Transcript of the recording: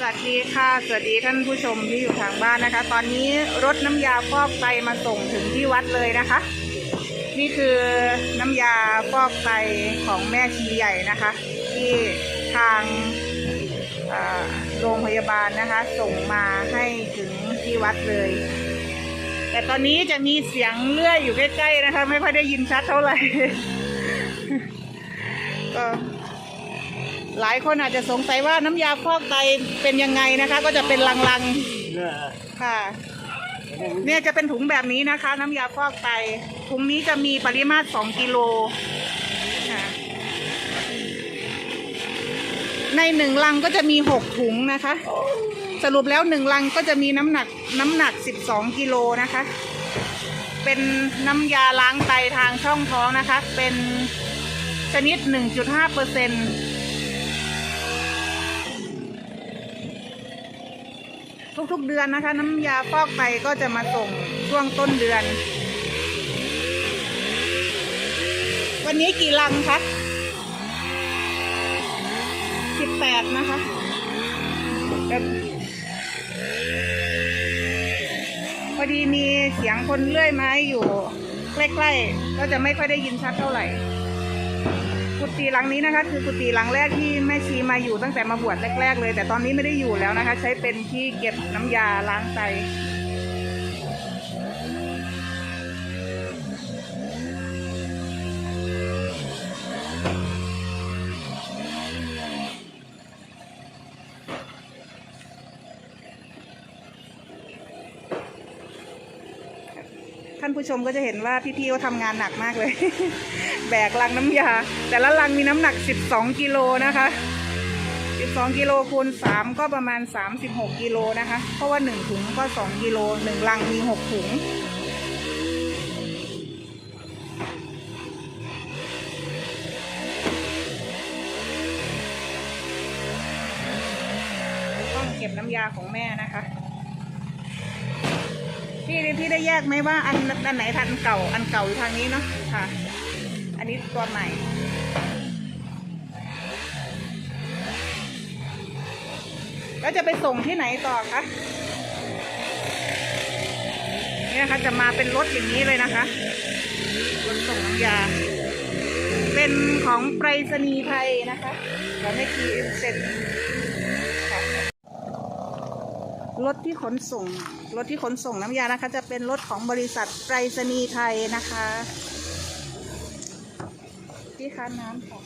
สวัสดีค่ะ สวัสดีท่านผู้ชมที่อยู่ทางบ้านนะคะ ตอนนี้รถน้ำยาฟอกไตมาส่งถึงที่วัดเลยนะคะ นี่คือน้ำยาฟอกไตของแม่ชีใหญ่นะคะ ที่ทางโรงพยาบาลนะคะ ส่งมาให้ถึงที่วัดเลย แต่ตอนนี้จะมีเสียงเลื่อยอยู่ใกล้ๆนะคะ ไม่ค่อยได้ยินชัดเท่าไหร่ก็ หลายคนอาจจะสงสัยว่าน้ำยาฟอกไตเป็นยังไงนะคะ ก็จะเป็นลังๆค่ะ เนี่ยจะเป็นถุงแบบนี้นะคะ น้ำยาฟอกไตถุงนี้จะมีปริมาตร2กิโลค่ะในหนึ่งลังก็จะมีหกถุงนะคะ สรุปแล้วหนึ่งลังก็จะมีน้ำหนักน้ำหนัก12กิโลนะคะ เป็นน้ำยาล้างไตทางช่องท้องนะคะ เป็นชนิด1.5เปอร์เซ็น ทุกๆเดือนนะคะ น้ำยาฟอกไตก็จะมาส่งช่วงต้นเดือน วันนี้กี่ลังคะ18นะคะพอดีมีเสียงคนเลื่อยไม้อยู่ใกล้ๆ ก็จะไม่ค่อยได้ยินชัดเท่าไหร่ กุฏิหลังนี้นะคะ คือกุฏิหลังแรกที่แม่ชีมาอยู่ตั้งแต่มาบวชแรก ๆ เลย แต่ตอนนี้ไม่ได้อยู่แล้วนะคะ ใช้เป็นที่เก็บน้ำยาล้างไต ท่านผู้ชมก็จะเห็นว่าพี่ๆเขาทำงานหนักมากเลย แบกลังน้ำยา แต่ละลังมีน้ำหนัก 12 กิโลนะคะ 12 กิโลคูณ 3 ก็ประมาณ 36 กิโลนะคะ เพราะว่า 1 ถุงก็ 2 กิโล 1 ลังมี 6 ถุงต้องเก็บน้ำยาของแม่นะคะ พี่พี่ได้แยกไหมว่าอันอันไหนทันเก่า อันเก่าอยู่ทางนี้เนาะค่ะ อันนี้ตัวใหม่แล้วจะไปส่งที่ไหนต่อคะเนี่ยนะคะจะมาเป็นรถอย่างนี้เลยนะคะรถส่งน้ำยา เป็นของไปรษณีย์ไทยนะคะเราไม่คีเซ็น รถที่ขนส่ง รถที่ขนส่งน้ำยานะคะ จะเป็นรถของบริษัทไปรษณีไทยนะคะที่ค้าน้ำของ